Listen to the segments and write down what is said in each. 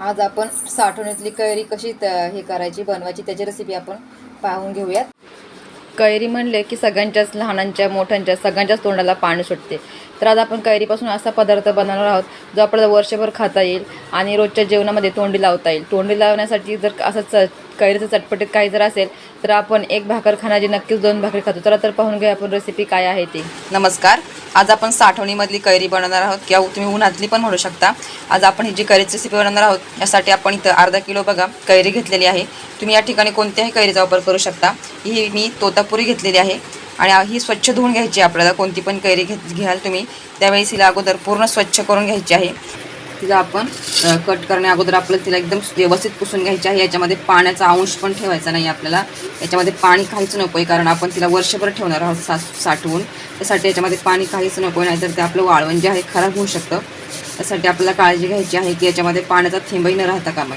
आज आपण साठवणीतली कैरी कशी त- हे करायची बनवायची त्याची रेसिपी आपण पाहून घेऊयात. कैरी म्हणले की सगळ्यांच्याच लहानांच्या मोठ्यांच्या सगळ्यांच्याच तोंडाला पाणी सुटते. तर आज आपण कैरीपासून असा पदार्थ बनवणार आहोत जो आपल्याला वर्षभर खाता येईल आणि रोजच्या जेवणामध्ये तोंडी लावता येईल. तोंडी लावण्यासाठी जर असं च कैरीचं चटपटीत काही जर असेल तर आपण एक भाकर खाण्याची नक्कीच दोन भाकरी खातो. चला तर पाहून घ्या आपण रेसिपी काय आहे ती. नमस्कार. आज आपण साठवणीमधली कैरी बनवणार आहोत. किंवा तुम्ही उन्हातली पण म्हणू शकता. आज आपण ही जी कैरीची रेसिपी बनवणार आहोत यासाठी आपण इथं अर्धा किलो बघा कैरी घेतलेली आहे. तुम्ही या ठिकाणी कोणत्याही कैरीचा वापर करू शकता. ही मी तोतापुरी घेतलेली आहे. आणि ही स्वच्छ धुवून घ्यायची आपल्याला. कोणती पण कैरी घेत घ्याल तुम्ही त्यावेळेस हिला अगोदर पूर्ण स्वच्छ करून घ्यायची आहे. तिला आपण कट करण्या अगोदर आपल्याला तिला एकदम व्यवस्थित पुसून घ्यायची आहे. याच्यामध्ये पाण्याचा अंश पण ठेवायचा नाही आपल्याला. याच्यामध्ये पाणी काहीच नको आहे कारण आपण तिला वर्षभर ठेवणार आहोत सा साठवून. त्यासाठी याच्यामध्ये पाणी काहीच नको आहे नाहीतर ते आपलं वाळवण जे आहे खराब होऊ शकतं. त्यासाठी आपल्याला काळजी घ्यायची आहे की याच्यामध्ये पाण्याचा थेंबही न राहता कामा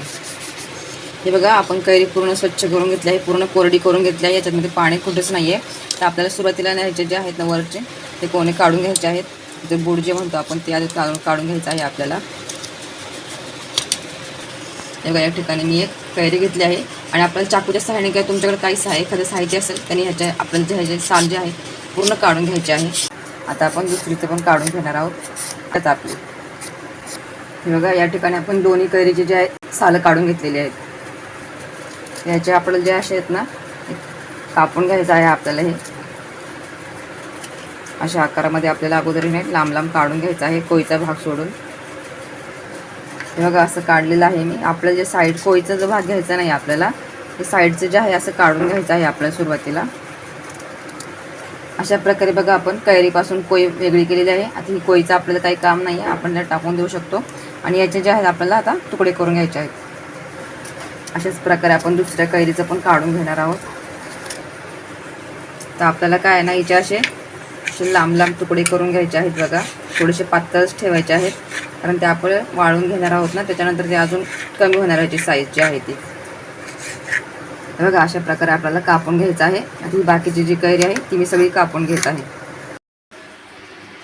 हे बघा आपण कैरी पूर्ण स्वच्छ करून घेतली आहे पूर्ण कोरडी करून घेतली आहे. याच्यामध्ये पाणी कुठंच नाही आहे तर आपल्याला सुरुवातीला न्यायचे जे आहेत ना वरचे ते कोणे काढून घ्यायचे आहेत. ते बुड जे म्हणतो आपण ते आधी काढून काढून घ्यायचं आहे आपल्याला. बघा या ठिकाणी मी एक कैरी घेतली आहे. आणि आपल्याला चाकूच्या सहाय्याने काय तुमच्याकडे काही सहाय्य एखादं साहित्य असेल त्यांनी ह्याच्या आपल्याला जे ह्याचे साल जे आहे पूर्ण काढून घ्यायचे आहे. आता आपण दुसरीचं पण काढून घेणार आहोत. आता आपली. हे बघा या ठिकाणी आपण दोन्ही कैरीचे जे आहे सालं काढून घेतलेली आहेत. ह्याचे आपल्याला जे असे आहेत ना कापून घ्यायचं आहे आपल्याला हे. अशा आकारामध्ये आपल्याला अगोदर हे लांब लांब काढून घ्यायचं आहे कोयचा भाग सोडून. हे बघा असं काढलेलं आहे मी. आपलं जे साईड कोयचा जो भाग घ्यायचा नाही आपल्याला ते साईडचं जे आहे असं काढून घ्यायचं आहे आपल्या सुरुवातीला. अशा प्रकारे बघा आपण कैरीपासून कोळी वेगळी केलेली आहे. आता ही कोयचं आपल्याला काही काम नाही आहे आपण त्याला टाकून देऊ शकतो. आणि याचे जे आहेत आपल्याला आता तुकडे करून घ्यायचे आहेत. अशाच प्रकारे आपण दुसऱ्या कैरीचं पण काढून घेणार आहोत. तर आपल्याला काय आहे ना हिचे असे असे लांब लांब तुकडे करून घ्यायचे आहेत बघा. थोडेसे पातळच ठेवायचे आहेत. कारण ते आपण वाळून घेणार आहोत ना त्याच्यानंतर ते अजून कमी होणार आहे जी साईज जी आहे ती. बघा अशा प्रकारे आपल्याला कापून घ्यायचं आहे. आणि बाकीची जी कैरी आहे ती मी सगळी कापून घेत आहे.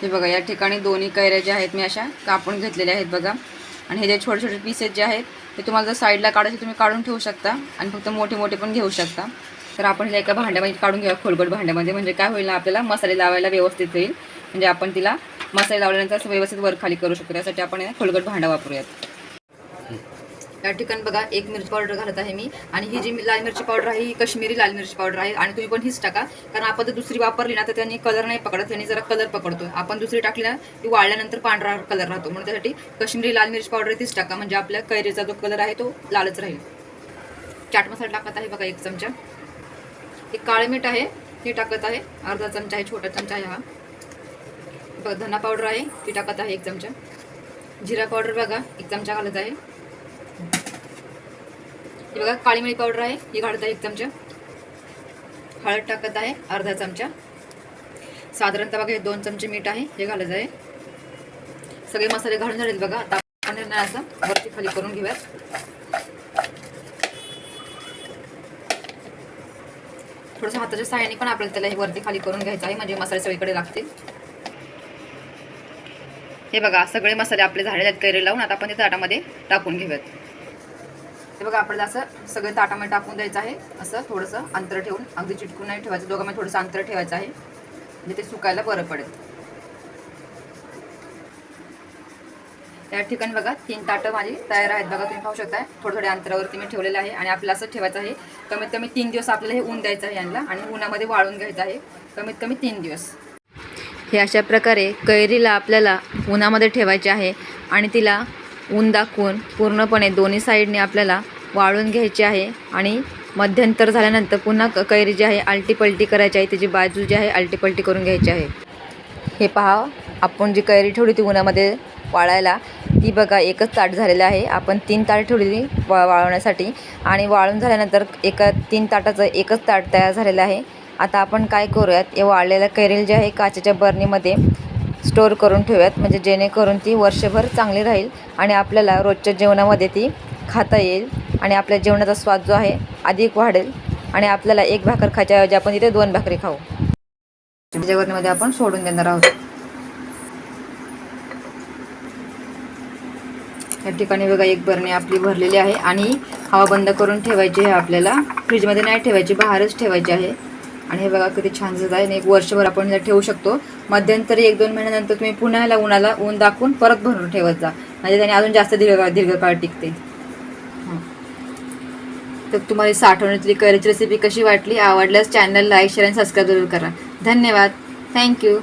हे बघा या ठिकाणी दोन्ही कैऱ्या ज्या आहेत मी अशा कापून घेतलेल्या आहेत बघा. आणि हे जे छोटे छोटे पीसेस जे आहेत ते तुम्हाला जर साईडला काढायचे तुम्ही काढून ठेवू शकता. आणि फक्त मोठे मोठे पण घेऊ शकता. तर आपण हिला एका भांड्यामध्ये काढून घेऊया खोलगट भांड्यामध्ये. म्हणजे काय होईल ना आपल्याला मसाले लावायला व्यवस्थित होईल. म्हणजे आपण तिला मसाले लावल्यानंतर असं व्यवस्थित वर खाली करू शकतो. यासाठी आपण हे खोलगट भांडा वापरूयात. या ठिकाणी बघा एक मिरची पावडर घालत आहे मी. आणि ही जी लाल मिरची पावडर आहे ही कश्मीरी लाल मिरची पावडर आहे. आणि तुम्ही पण हीच टाका. कारण आपण जर दुसरी वापरली ना तर त्यांनी कलर नाही पकडत. त्यांनी जरा कलर पकडतो आपण दुसरी टाकली ना ती वाळल्यानंतर पांढरा कलर राहतो. म्हणून त्यासाठी कश्मीरी लाल मिरची पावडर तीच टाका. म्हणजे आपल्या कैरीचा जो कलर आहे तो लालच राहील. चाट मसाला टाकत आहे बघा एक चमचा. एक काळे मीठ आहे ते टाकत आहे. अर्धा चमचा आहे छोटा चमचा आहे हा. धना पावडर आहे ती टाकत आहे एक चमचा. जिरा पावडर बघा एक चमचा घालत आहे. हे बघा काळी मिळी पावडर आहे ही घालत आहे एक चमचा. हळद टाकत आहे अर्धा चमचा. साधारणतः बघा हे दोन चमचे मीठ आहे हे घालत आहे. सगळे मसाले घालून झालेत बघा आता आपण असं वरती खाली करून घेऊयात. थोडंसं हाताच्या सहाय्याने पण आपल्याला त्याला हे वरती खाली करून घ्यायचं आहे म्हणजे मसाले सगळीकडे लागतील. हे बघा सगळे मसाले आपले झालेले आहेत कैरे लावून. आता आपण ते ताटामध्ये टाकून घेऊयात. हे बघा आपल्याला असं सगळे ताटामध्ये टाकून द्यायचं आहे. असं थोडंसं अंतर ठेवून. अगदी चिटकून नाही ठेवायचं. दोघांमध्ये थोडंसं अंतर ठेवायचं आहे. म्हणजे ते सुकायला बरं पडेल. या ठिकाणी बघा तीन ताटं माझी तयार आहेत. बघा तुम्ही पाहू शकताय. थोडं थोड्या अंतरावरती मी ठेवलेलं आहे. आणि आपल्याला असं ठेवायचं आहे कमीत कमी तीन दिवस आपल्याला हे ऊन द्यायचं आहे यांना. आणि उन्हामध्ये वाळून घ्यायचं आहे कमीत कमी तीन दिवस. हे अशा प्रकारे कैरीला आपल्याला उन्हामध्ये ठेवायचे आहे आणि तिला ऊन दाखवून पूर्णपणे दोन्ही साईडने आपल्याला वाळून घ्यायची आहे. आणि मध्यंतर झाल्यानंतर पुन्हा क- कैरी जी आहे आलटीपलटी करायची आहे त्याची बाजू जी आहे आलटीपलटी करून घ्यायची आहे. हे पहा आपण जी कैरी ठेवली ती उन्हामध्ये वाळायला ती बघा एकच ताट झालेलं आहे. आपण तीन ताट ठेवलेली वा वाळवण्यासाठी. आणि वाळून झाल्यानंतर एका तीन ताटाचं एकच ताट तयार झालेलं आहे. आता आपण काय करूयात? या वाळलेल्या कैरील जे आहे काचेच्या बरणीमध्ये स्टोअर करून ठेवूयात. म्हणजे जेणेकरून ती वर्षभर चांगली राहील आणि आपल्याला रोजच्या जेवणामध्ये ती खाता येईल आणि आपल्या जेवणाचा स्वाद जो आहे अधिक वाढेल आणि आपल्याला एक भाकर खायच्याऐवजी आपण तिथे दोन भाकरी खाऊ. म्हणजे त्याच्या आपण सोडून देणार आहोत. या ठिकाणी बघा एक बरणी आपली भरलेली आहे आणि हवा बंद करून ठेवायची आहे आपल्याला. फ्रीजमध्ये नाही ठेवायची बाहेरच ठेवायची आहे. आणि हे बघा किती छान दिसत आहे. आणि एक वर्षभर आपण ठेवू शकतो. मध्यंतरी एक दोन महिन्यानंतर तुम्ही पुन्हा याला उन्हाला ऊन दाखवून परत भरून ठेवत जा. म्हणजे त्याने अजून जास्त दीर्घकाळ दीर्घकाळ टिकते. तर तुम्हाला साठवणीतली कैरीची रेसिपी कशी वाटली आवडल्यास चॅनल लाईक शेअर आणि सबस्क्राईब जरूर करा. धन्यवाद. थँक्यू